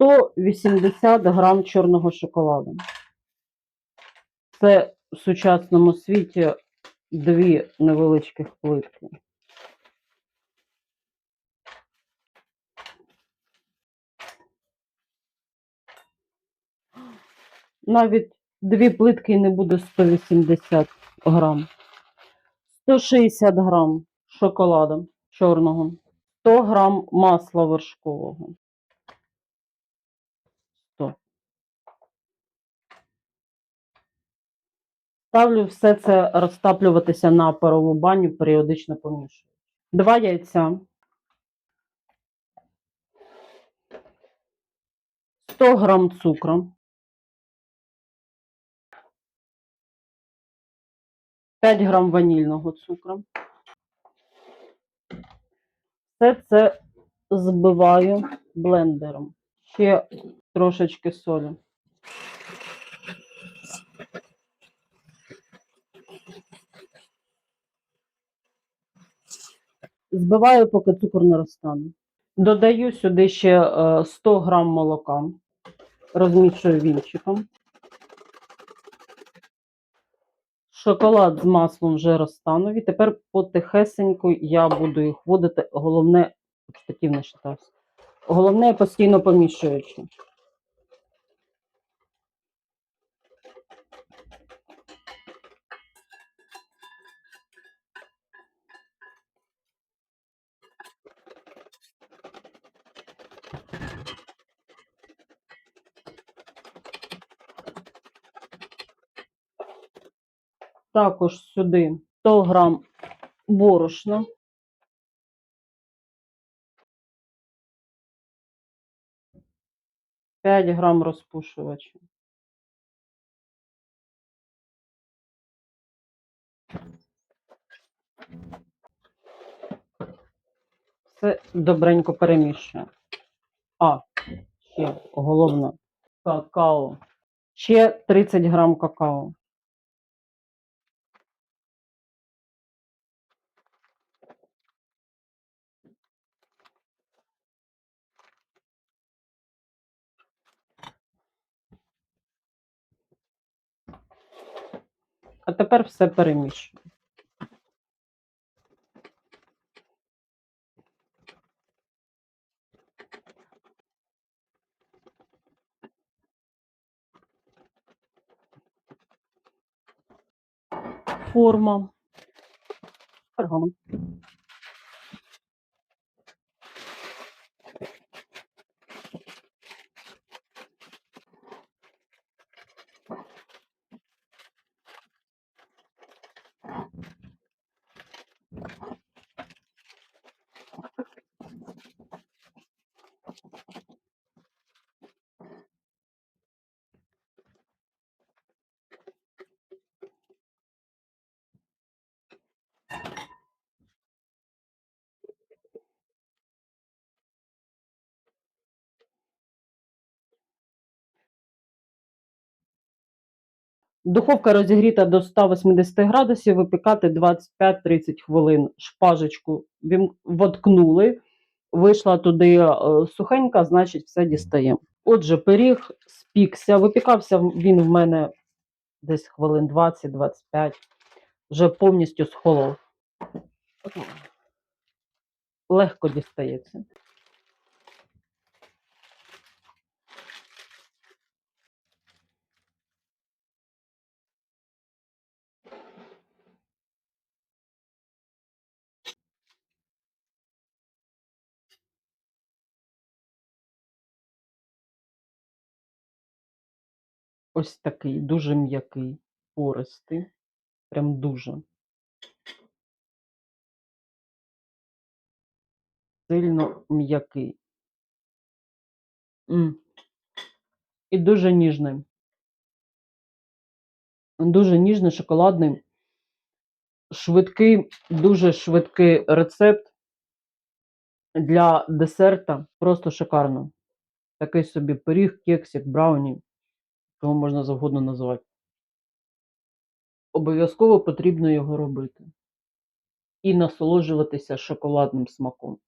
180 грам чорного шоколаду. Це в сучасному світі дві невеличких плитки. Навіть дві плитки не буде 180 грам. 160 грам шоколаду чорного. 100 грам масла вершкового. 100. Ставлю все це розтаплюватися на парову баню, періодично помішую. Два яйця. 100 грам цукру. 5 грам ванільного цукру. Все це збиваю блендером. Ще трошечки солі. Збиваю, поки цукор не розтане. Додаю сюди ще е, 100 грам молока. Розмішую вінчиком. Шоколад з маслом вже розтанув. І тепер потихесеньку я буду їх вводити. Головне, штатів не. Головне постійно помішуючи. Також сюди 100 грам борошна. П'ять грам розпушувача. Все добренько перемішую. А, ще головне какао. Ще 30 грам какао. А тепер все перемішую. Форма. Пергамент. Духовка розігріта до 180 градусів, випікати 25-30 хвилин. Шпажечку воткнули, вийшла туди е, сухенька, значить все дістаємо. Отже, пиріг спікся, випікався він в мене десь хвилин 20-25, вже повністю схолов. Легко дістається. Ось такий, дуже м'який, пористий. Прям дуже. Сильно м'який. І дуже ніжний. Дуже ніжний, шоколадний. Швидкий, дуже швидкий рецепт для десерта. Просто шикарно. Такий собі пиріг, кексик, брауні. Його можна завгодно називати. Обов'язково потрібно його робити. І насолоджуватися шоколадним смаком.